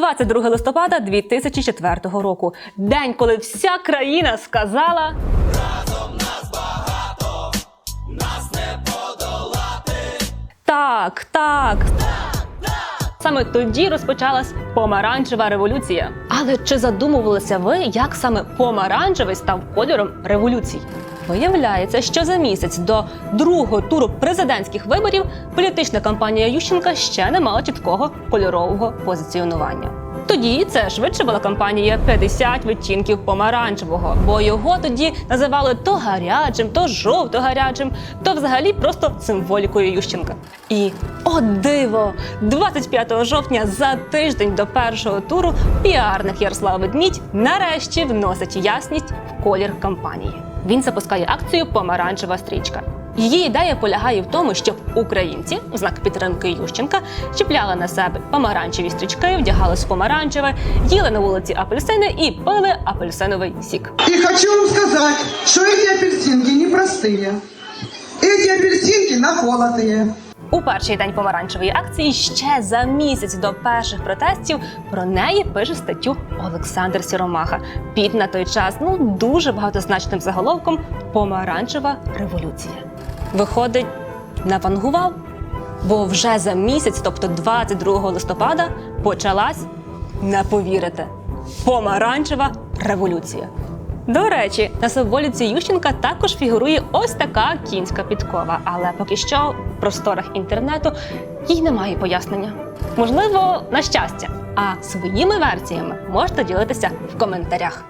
22 листопада 2004 року. День, коли вся країна сказала. Так, так. Саме тоді розпочалась помаранчева революція. Але чи задумувалися ви, як саме помаранчевий став кольором революції? Виявляється, що за місяць до другого туру президентських виборів політична кампанія Ющенка ще не мала чіткого кольорового позиціонування. Тоді це швидше була кампанія 50 відтінків помаранчевого, бо його тоді називали то гарячим, то жовто-гарячим, то взагалі просто символікою Ющенка. І о диво! 25 жовтня за тиждень до першого туру піарник Ярослав Ведмідь нарешті вносить ясність в колір кампанії Він запускає акцію Помаранчева стрічка. Її ідея полягає в тому, щоб українці в знак підтримки Ющенка чіпляли на себе помаранчеві стрічки, вдягались в помаранчеве, їли на вулиці апельсини і пили апельсиновий сік. И хочу вам сказать, что эти апельсинки непростые. Эти апельсинки наколотые. У перший день помаранчевої акції ще за місяць до перших протестів про неї пише статтю Олександр Сіромаха. Під на той час ну дуже багатозначним заголовком Помаранчева революція. Виходить, навангував, бо вже за місяць, тобто 22 листопада, почалась не повірите помаранчева революція. До речі, на символіці Ющенка також фігурує ось така кінська підкова, але поки що в просторах інтернету їй немає пояснення. Можливо, на щастя. А своїми версіями можете ділитися в коментарях.